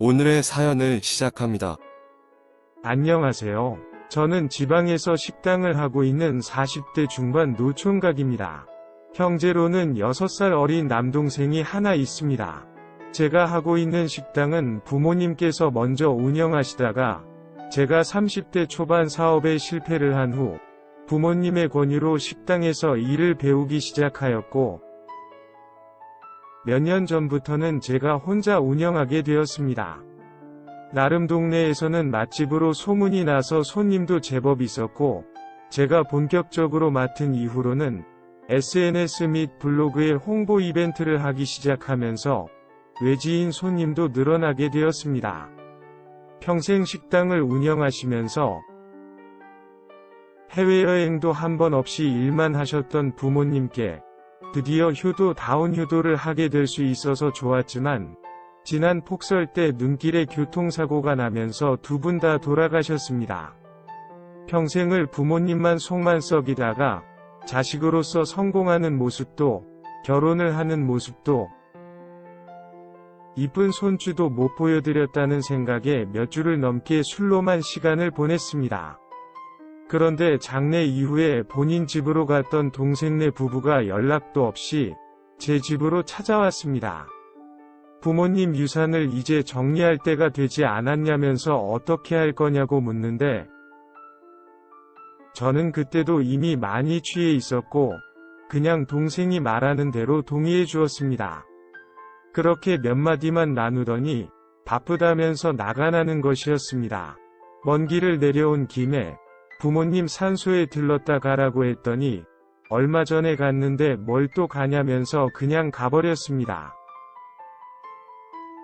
오늘의 사연을 시작합니다. 안녕하세요. 저는 지방에서 식당을 하고 있는 40대 중반 노총각입니다. 형제로는 6살 어린 남동생이 하나 있습니다. 제가 하고 있는 식당은 부모님께서 먼저 운영하시다가 제가 30대 초반 사업에 실패를 한 후 부모님의 권유로 식당에서 일을 배우기 시작하였고 몇 년 전부터는 제가 혼자 운영하게 되었습니다. 나름 동네에서는 맛집으로 소문이 나서 손님도 제법 있었고, 제가 본격적으로 맡은 이후로는 SNS 및 블로그에 홍보 이벤트를 하기 시작하면서 외지인 손님도 늘어나게 되었습니다. 평생 식당을 운영하시면서 해외여행도 한 번 없이 일만 하셨던 부모님께 드디어 효도 다운 효도를 하게 될 수 있어서 좋았지만 지난 폭설 때 눈길에 교통사고가 나면서 두 분 다 돌아가셨습니다. 평생을 부모님만 속만 썩이다가 자식으로서 성공하는 모습도 결혼을 하는 모습도 이쁜 손주도 못 보여드렸다는 생각에 몇 주를 넘게 술로만 시간을 보냈습니다. 그런데 장례 이후에 본인 집으로 갔던 동생네 부부가 연락도 없이 제 집으로 찾아왔습니다. 부모님 유산을 이제 정리할 때가 되지 않았냐면서 어떻게 할 거냐고 묻는데 저는 그때도 이미 많이 취해 있었고 그냥 동생이 말하는 대로 동의해 주었습니다. 그렇게 몇 마디만 나누더니 바쁘다면서 나가라는 것이었습니다. 먼 길을 내려온 김에 부모님 산소에 들렀다 가라고 했더니 얼마 전에 갔는데 뭘 또 가냐면서 그냥 가버렸습니다.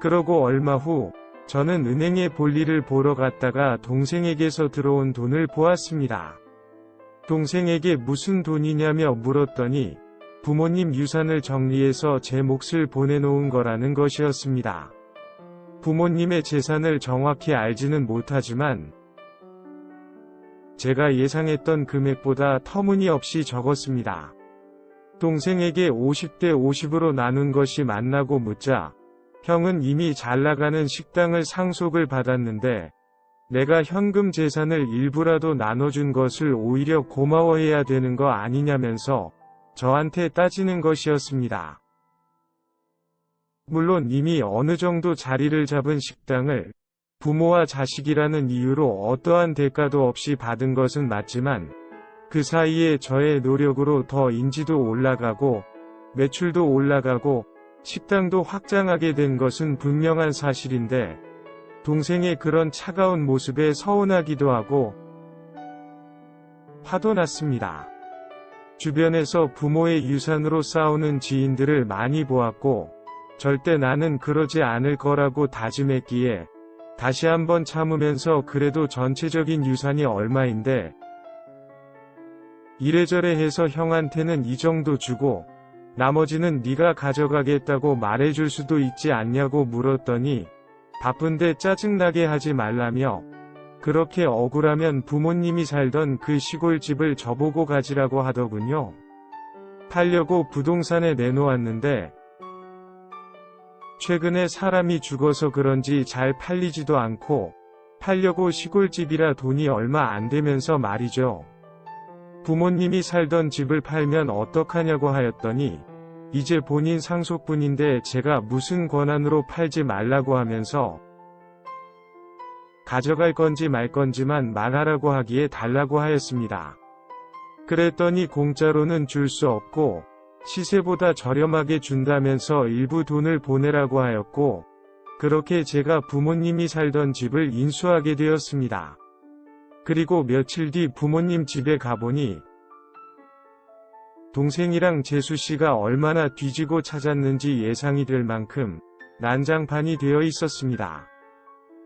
그러고 얼마 후 저는 은행에 볼일을 보러 갔다가 동생에게서 들어온 돈을 보았습니다. 동생에게 무슨 돈이냐며 물었더니 부모님 유산을 정리해서 제 몫을 보내놓은 거라는 것이었습니다. 부모님의 재산을 정확히 알지는 못하지만 제가 예상했던 금액보다 터무니없이 적었습니다. 동생에게 50대 50으로 나눈 것이 맞나고 묻자 형은 이미 잘 나가는 식당을 상속을 받았는데 내가 현금 재산을 일부라도 나눠준 것을 오히려 고마워해야 되는 거 아니냐면서 저한테 따지는 것이었습니다. 물론 이미 어느 정도 자리를 잡은 식당을 부모와 자식이라는 이유로 어떠한 대가도 없이 받은 것은 맞지만 그 사이에 저의 노력으로 더 인지도 올라가고 매출도 올라가고 식당도 확장하게 된 것은 분명한 사실인데 동생의 그런 차가운 모습에 서운하기도 하고 화도 났습니다. 주변에서 부모의 유산으로 싸우는 지인들을 많이 보았고 절대 나는 그러지 않을 거라고 다짐했기에 다시 한번 참으면서 그래도 전체적인 유산이 얼마인데 이래저래 해서 형한테는 이 정도 주고 나머지는 네가 가져가겠다고 말해줄 수도 있지 않냐고 물었더니 바쁜데 짜증나게 하지 말라며 그렇게 억울하면 부모님이 살던 그 시골집을 저보고 가지라고 하더군요. 팔려고 부동산에 내놓았는데 최근에 사람이 죽어서 그런지 잘 팔리지도 않고 팔려고 시골집이라 돈이 얼마 안 되면서 말이죠. 부모님이 살던 집을 팔면 어떡하냐고 하였더니 이제 본인 상속분인데 제가 무슨 권한으로 팔지 말라고 하면서 가져갈 건지 말 건지만 말하라고 하기에 달라고 하였습니다. 그랬더니 공짜로는 줄 수 없고 시세보다 저렴하게 준다면서 일부 돈을 보내라고 하였고 그렇게 제가 부모님이 살던 집을 인수하게 되었습니다. 그리고 며칠 뒤 부모님 집에 가보니 동생이랑 재수씨가 얼마나 뒤지고 찾았는지 예상이 될 만큼 난장판이 되어 있었습니다.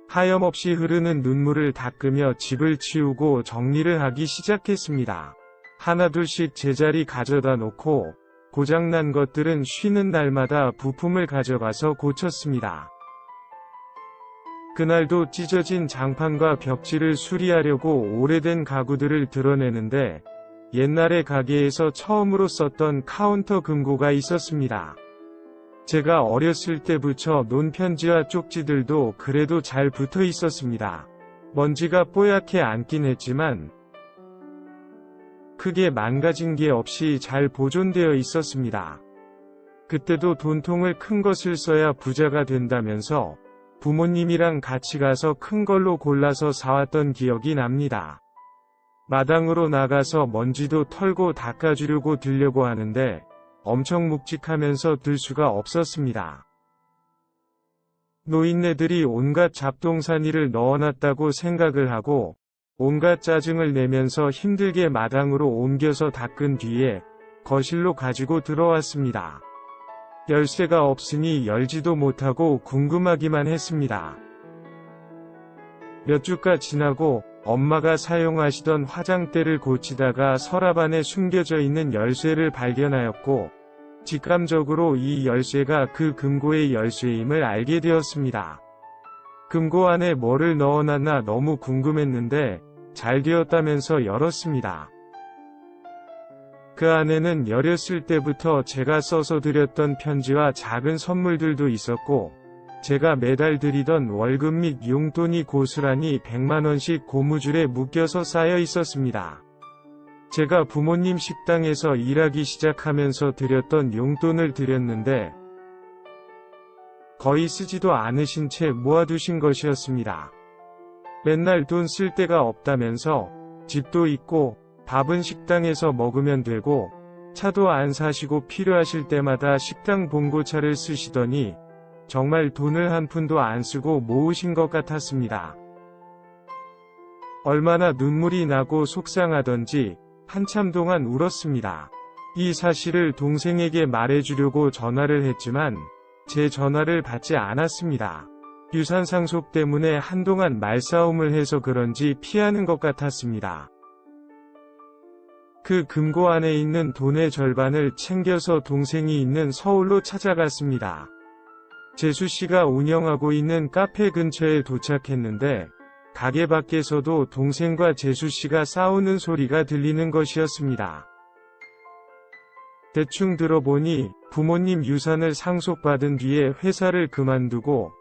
하염없이 흐르는 눈물을 닦으며 집을 치우고 정리를 하기 시작했습니다. 하나둘씩 제자리 가져다 놓고 고장난 것들은 쉬는 날마다 부품을 가져가서 고쳤습니다. 그날도 찢어진 장판과 벽지를 수리하려고 오래된 가구들을 드러내는데 옛날에 가게에서 처음으로 썼던 카운터 금고가 있었습니다. 제가 어렸을 때 붙여 놓은 편지와 쪽지들도 그래도 잘 붙어 있었습니다. 먼지가 뽀얗게 앉긴 했지만 크게 망가진 게 없이 잘 보존되어 있었습니다. 그때도 돈통을 큰 것을 써야 부자가 된다면서 부모님이랑 같이 가서 큰 걸로 골라서 사왔던 기억이 납니다. 마당으로 나가서 먼지도 털고 닦아주려고 들려고 하는데 엄청 묵직하면서 들 수가 없었습니다. 노인네들이 온갖 잡동사니를 넣어놨다고 생각을 하고 온갖 짜증을 내면서 힘들게 마당으로 옮겨서 닦은 뒤에 거실로 가지고 들어왔습니다. 열쇠가 없으니 열지도 못하고 궁금하기만 했습니다. 몇 주가 지나고 엄마가 사용하시던 화장대를 고치다가 서랍 안에 숨겨져 있는 열쇠를 발견하였고 직감적으로 이 열쇠가 그 금고의 열쇠임을 알게 되었습니다. 금고 안에 뭐를 넣어놨나 너무 궁금했는데 잘 되었다면서 열었습니다. 그 안에는 열렸을 때부터 제가 써서 드렸던 편지와 작은 선물들도 있었고 제가 매달 드리던 월급 및 용돈이 고스란히 100만원씩 고무줄에 묶여서 쌓여 있었습니다. 제가 부모님 식당에서 일하기 시작하면서 드렸던 용돈을 드렸는데 거의 쓰지도 않으신 채 모아두신 것이었습니다. 맨날 돈 쓸 데가 없다면서 집도 있고 밥은 식당에서 먹으면 되고 차도 안 사시고 필요하실 때마다 식당 봉고차를 쓰시더니 정말 돈을 한 푼도 안 쓰고 모으신 것 같았습니다. 얼마나 눈물이 나고 속상하던지 한참 동안 울었습니다. 이 사실을 동생에게 말해주려고 전화를 했지만 제 전화를 받지 않았습니다. 유산 상속 때문에 한동안 말싸움을 해서 그런지 피하는 것 같았습니다. 그 금고 안에 있는 돈의 절반을 챙겨서 동생이 있는 서울로 찾아갔습니다. 재수 씨가 운영하고 있는 카페 근처에 도착했는데 가게 밖에서도 동생과 재수 씨가 싸우는 소리가 들리는 것이었습니다. 대충 들어보니 부모님 유산을 상속받은 뒤에 회사를 그만두고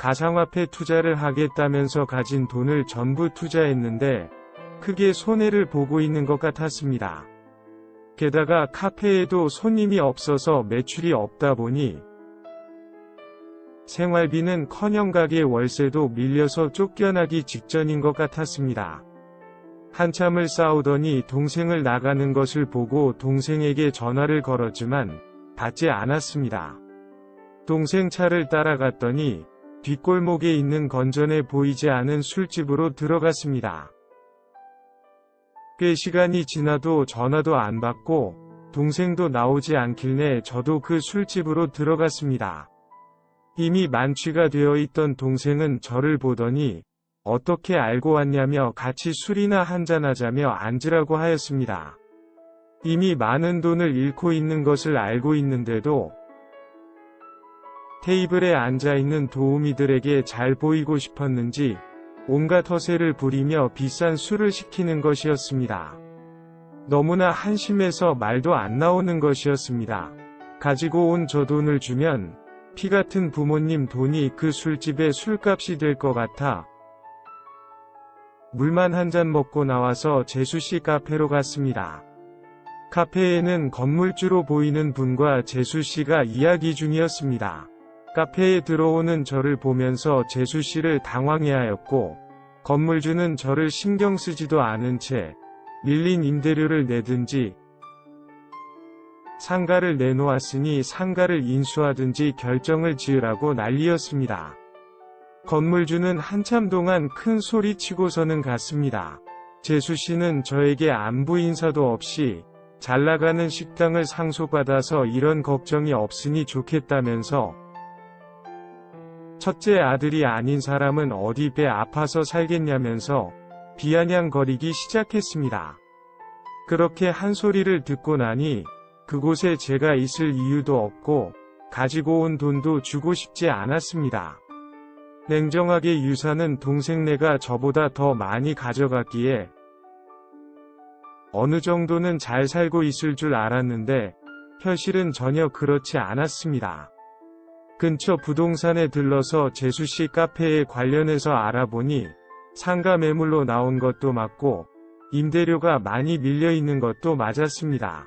가상화폐 투자를 하겠다면서 가진 돈을 전부 투자했는데 크게 손해를 보고 있는 것 같았습니다. 게다가 카페에도 손님이 없어서 매출이 없다 보니 생활비는 커녕 가게 월세도 밀려서 쫓겨나기 직전인 것 같았습니다. 한참을 싸우더니 동생을 나가는 것을 보고 동생에게 전화를 걸었지만 받지 않았습니다. 동생 차를 따라갔더니 뒷골목에 있는 건전해 보이지 않은 술집으로 들어갔습니다. 꽤 시간이 지나도 전화도 안 받고 동생도 나오지 않길래 저도 그 술집으로 들어갔습니다. 이미 만취가 되어 있던 동생은 저를 보더니 어떻게 알고 왔냐며 같이 술이나 한잔하자며 앉으라고 하였습니다. 이미 많은 돈을 잃고 있는 것을 알고 있는데도 테이블에 앉아 있는 도우미들에게 잘 보이고 싶었는지 온갖 허세를 부리며 비싼 술을 시키는 것이었습니다. 너무나 한심해서 말도 안 나오는 것이었습니다. 가지고 온 저 돈을 주면 피 같은 부모님 돈이 그 술집의 술값이 될 것 같아 물만 한 잔 먹고 나와서 재수씨 카페로 갔습니다. 카페에는 건물주로 보이는 분과 재수씨가 이야기 중이었습니다. 카페에 들어오는 저를 보면서 재수 씨를 당황해하였고 건물주는 저를 신경 쓰지도 않은 채 밀린 임대료를 내든지 상가를 내놓았으니 상가를 인수하든지 결정을 지으라고 난리였습니다. 건물주는 한참 동안 큰 소리 치고서는 갔습니다. 재수 씨는 저에게 안부 인사도 없이 잘 나가는 식당을 상속받아서 이런 걱정이 없으니 좋겠다면서 첫째 아들이 아닌 사람은 어디 배 아파서 살겠냐면서 비아냥거리기 시작했습니다. 그렇게 한 소리를 듣고 나니 그곳에 제가 있을 이유도 없고 가지고 온 돈도 주고 싶지 않았습니다. 냉정하게 유산은 동생네가 저보다 더 많이 가져갔기에 어느 정도는 잘 살고 있을 줄 알았는데 현실은 전혀 그렇지 않았습니다. 근처 부동산에 들러서 재수씨 카페에 관련해서 알아보니 상가 매물로 나온 것도 맞고 임대료가 많이 밀려 있는 것도 맞았습니다.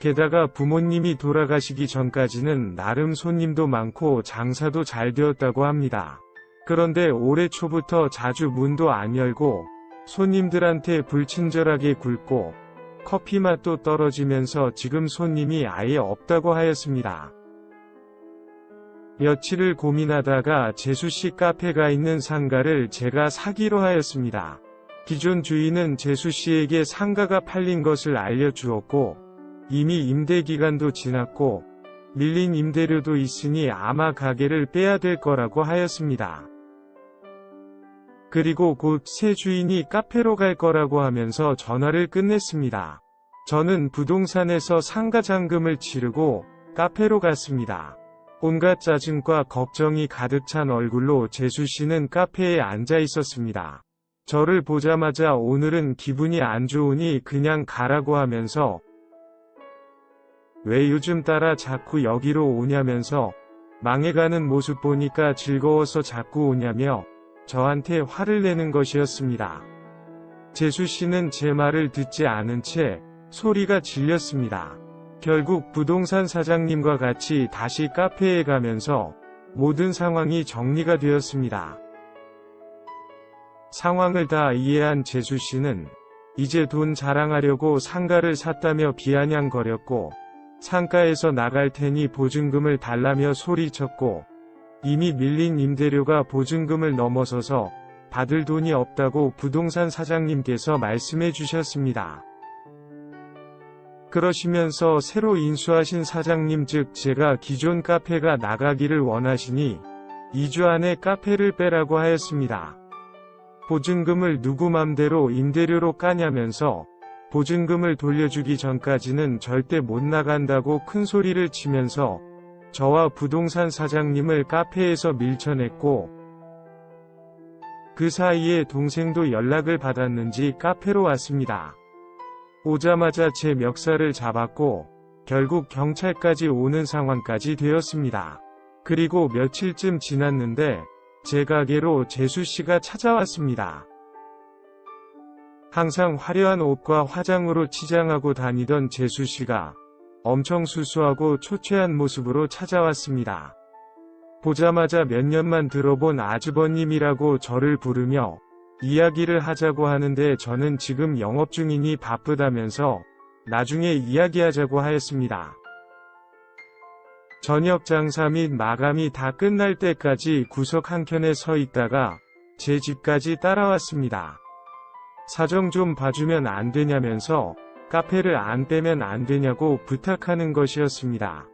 게다가 부모님이 돌아가시기 전까지는 나름 손님도 많고 장사도 잘 되었다고 합니다. 그런데 올해 초부터 자주 문도 안 열고 손님들한테 불친절하게 굴고 커피 맛도 떨어지면서 지금 손님이 아예 없다고 하였습니다. 며칠을 고민하다가 재수씨 카페가 있는 상가를 제가 사기로 하였습니다. 기존 주인은 재수씨에게 상가가 팔린 것을 알려주었고 이미 임대 기간도 지났고 밀린 임대료도 있으니 아마 가게를 빼야 될 거라고 하였습니다. 그리고 곧 새 주인이 카페로 갈 거라고 하면서 전화를 끝냈습니다. 저는 부동산에서 상가 잔금을 치르고 카페로 갔습니다. 온갖 짜증과 걱정이 가득 찬 얼굴로 재수 씨는 카페에 앉아 있었습니다. 저를 보자마자 오늘은 기분이 안 좋으니 그냥 가라고 하면서 왜 요즘 따라 자꾸 여기로 오냐면서 망해가는 모습 보니까 즐거워서 자꾸 오냐며 저한테 화를 내는 것이었습니다. 재수 씨는 제 말을 듣지 않은 채 소리가 질렸습니다. 결국 부동산 사장님과 같이 다시 카페에 가면서 모든 상황이 정리가 되었습니다. 상황을 다 이해한 재수 씨는 이제 돈 자랑하려고 상가를 샀다며 비아냥거렸고 상가에서 나갈 테니 보증금을 달라며 소리쳤고 이미 밀린 임대료가 보증금을 넘어서서 받을 돈이 없다고 부동산 사장님께서 말씀해 주셨습니다. 그러시면서 새로 인수하신 사장님 즉 제가 기존 카페가 나가기를 원하시니 2주 안에 카페를 빼라고 하였습니다. 보증금을 누구 맘대로 임대료로 까냐면서 보증금을 돌려주기 전까지는 절대 못 나간다고 큰 소리를 치면서 저와 부동산 사장님을 카페에서 밀쳐냈고 그 사이에 동생도 연락을 받았는지 카페로 왔습니다. 오자마자 제 멱살을 잡았고 결국 경찰까지 오는 상황까지 되었습니다. 그리고 며칠쯤 지났는데 제 가게로 재수 씨가 찾아왔습니다. 항상 화려한 옷과 화장으로 치장하고 다니던 재수 씨가 엄청 수수하고 초췌한 모습으로 찾아왔습니다. 보자마자 몇 년만 들어본 아주버님이라고 저를 부르며 이야기를 하자고 하는데 저는 지금 영업 중이니 바쁘다면서 나중에 이야기하자고 하였습니다. 저녁 장사 및 마감이 다 끝날 때까지 구석 한켠에 서 있다가 제 집까지 따라왔습니다. 사정 좀 봐주면 안 되냐면서 카페를 안 빼면 안 되냐고 부탁하는 것이었습니다.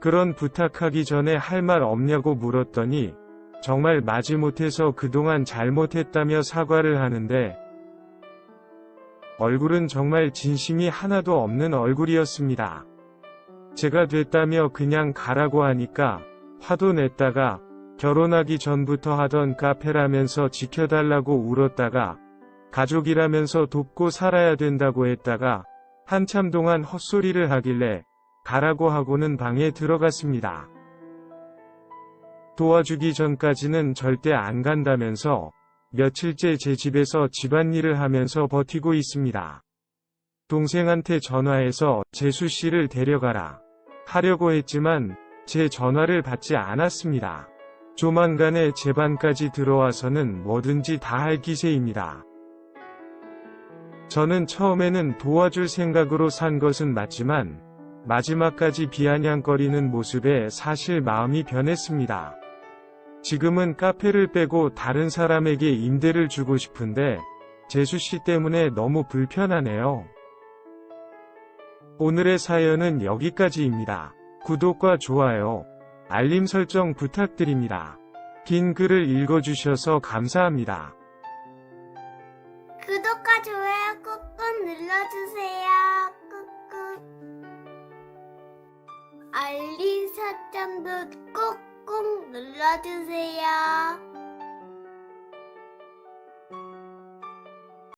그런 부탁하기 전에 할 말 없냐고 물었더니 정말 마지못해서 그동안 잘못했다며 사과를 하는데 얼굴은 정말 진심이 하나도 없는 얼굴이었습니다. 제가 됐다며 그냥 가라고 하니까 화도 냈다가 결혼하기 전부터 하던 카페라면서 지켜달라고 울었다가 가족이라면서 돕고 살아야 된다고 했다가 한참 동안 헛소리를 하길래 가라고 하고는 방에 들어갔습니다. 도와주기 전까지는 절대 안 간다면서 며칠째 제 집에서 집안일을 하면서 버티고 있습니다. 동생한테 전화해서 재수 씨를 데려가라 하려고 했지만 제 전화를 받지 않았습니다. 조만간에 제 반까지 들어와서는 뭐든지 다 할 기세입니다. 저는 처음에는 도와줄 생각으로 산 것은 맞지만 마지막까지 비아냥거리는 모습에 사실 마음이 변했습니다. 지금은 카페를 빼고 다른 사람에게 임대를 주고 싶은데 재수씨 때문에 너무 불편하네요. 오늘의 사연은 여기까지입니다. 구독과 좋아요, 알림 설정 부탁드립니다. 긴 글을 읽어주셔서 감사합니다. 구독과 좋아요 꾹꾹 눌러주세요. 꾹꾹. 알림 설정도 꾹 꾹 눌러주세요.